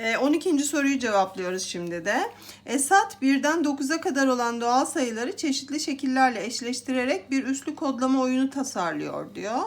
Ee, 12. soruyu cevaplıyoruz şimdi de. Esat 1'den 9'a kadar olan doğal sayıları çeşitli şekillerle eşleştirerek bir üslü kodlama oyunu tasarlıyor diyor.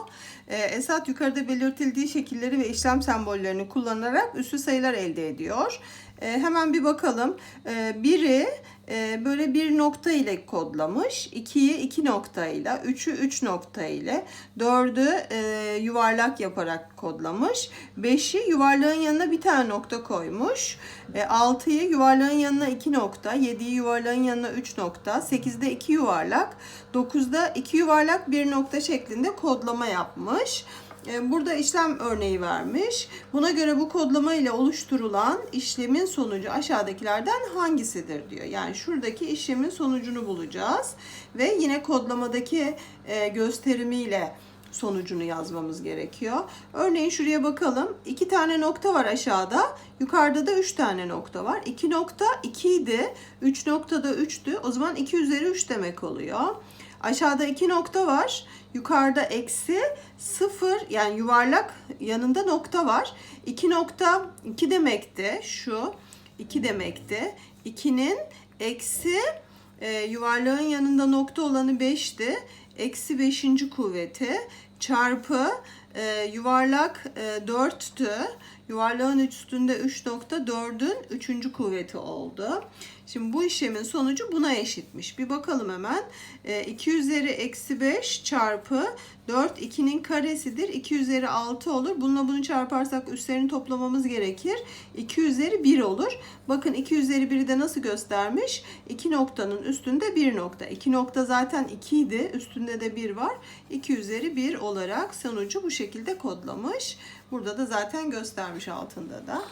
Ee, Esat yukarıda belirtildiği şekilleri ve işlem sembollerini kullanarak üslü sayılar elde ediyor. Ee, hemen bir bakalım. Ee, biri e, böyle bir nokta ile kodlamış. 2'yi 2 nokta ile, 3'ü 3 nokta ile, 4'ü e, yuvarlak yaparak kodlamış. 5'i yuvarlağın yanına bir tane nokta koymuş. E, 6'yı yuvarlağın yanına 2 nokta, 7'yi yuvarlağın yanına 3 nokta, 8'de 2 yuvarlak, 9'da 2 yuvarlak bir nokta şeklinde kodlama yapmış. E, Burada işlem örneği vermiş. Buna göre bu kodlama ile oluşturulan işlemin sonucu aşağıdakilerden hangisidir diyor. Yani şuradaki işlemin sonucunu bulacağız ve yine kodlamadaki e, gösterimiyle sonucunu yazmamız gerekiyor. Örneğin şuraya bakalım. İki tane nokta var aşağıda. Yukarıda da üç tane nokta var. 2 nokta 2 idi. 3 nokta da 3'tü. O zaman 2 üzeri 3 demek oluyor. Aşağıda iki nokta var. Yukarıda eksi 0 yani yuvarlak yanında nokta var. 2 nokta 2 demekti şu. 2 demekti. 2'nin eksi e, yuvarlağın yanında nokta olanı 5'ti. Eksi 5. kuvveti çarpı e, yuvarlak e, 4'tü. Yuvarlağın üstünde 3 nokta 4'ün 3. kuvveti oldu. Şimdi bu işlemin sonucu buna eşitmiş. Bir bakalım hemen. E, 2 üzeri eksi 5 çarpı 4 2'nin karesidir. 2 üzeri 6 olur. Bununla bunu çarparsak üstlerini toplamamız gerekir. 2 üzeri 1 olur. Bakın 2 üzeri 1'i de nasıl göstermiş? 2 noktanın üstünde 1 nokta. 2 nokta zaten 2 idi. Üstünde de 1 var. 2 üzeri 1 olarak sonucu bu şekilde kodlamış. Burada da zaten göstermiş altında da.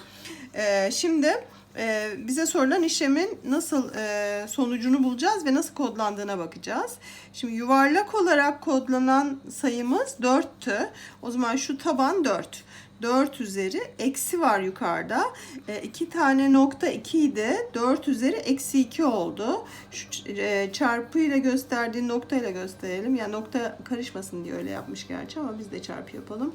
Ee, şimdi e, bize sorulan işlemin nasıl e, sonucunu bulacağız ve nasıl kodlandığına bakacağız. Şimdi yuvarlak olarak kodlanan sayımız 4'tü. O zaman şu taban 4. 4 üzeri eksi var yukarıda. E, iki tane nokta 2 idi. 4 üzeri eksi 2 oldu. Şu e, çarpıyla gösterdiği noktayla gösterelim. Yani nokta karışmasın diye öyle yapmış gerçi ama biz de çarpı yapalım.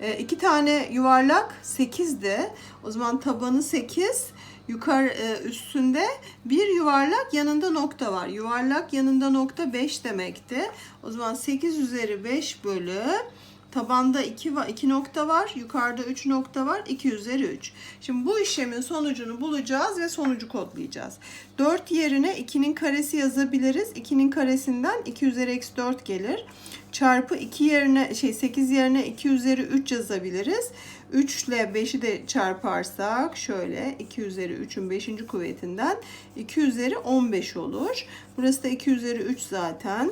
E, iki tane yuvarlak 8'di. O zaman tabanı 8. Yukarı e, üstünde bir yuvarlak yanında nokta var. Yuvarlak yanında nokta 5 demekti. O zaman 8 üzeri 5 bölü Tabanda 2 var, 2 nokta var. Yukarıda 3 nokta var. 2 üzeri 3. Şimdi bu işlemin sonucunu bulacağız ve sonucu kodlayacağız. 4 yerine 2'nin karesi yazabiliriz. 2'nin karesinden 2 üzeri eksi 4 gelir. Çarpı 2 yerine şey 8 yerine 2 üzeri 3 yazabiliriz. 3 ile 5'i de çarparsak şöyle 2 üzeri 3'ün 5. kuvvetinden 2 üzeri 15 olur. Burası da 2 üzeri 3 zaten.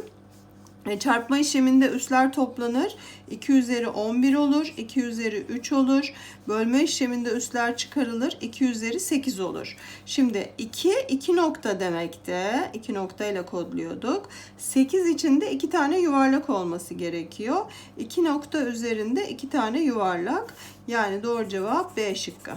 E, Çarpma işleminde üsler toplanır. 2 üzeri 11 olur. 2 üzeri 3 olur. Bölme işleminde üsler çıkarılır. 2 üzeri 8 olur. Şimdi 2 2 nokta demekti. 2 nokta ile kodluyorduk. 8 içinde 2 tane yuvarlak olması gerekiyor. 2 nokta üzerinde 2 tane yuvarlak. Yani doğru cevap B şıkkı.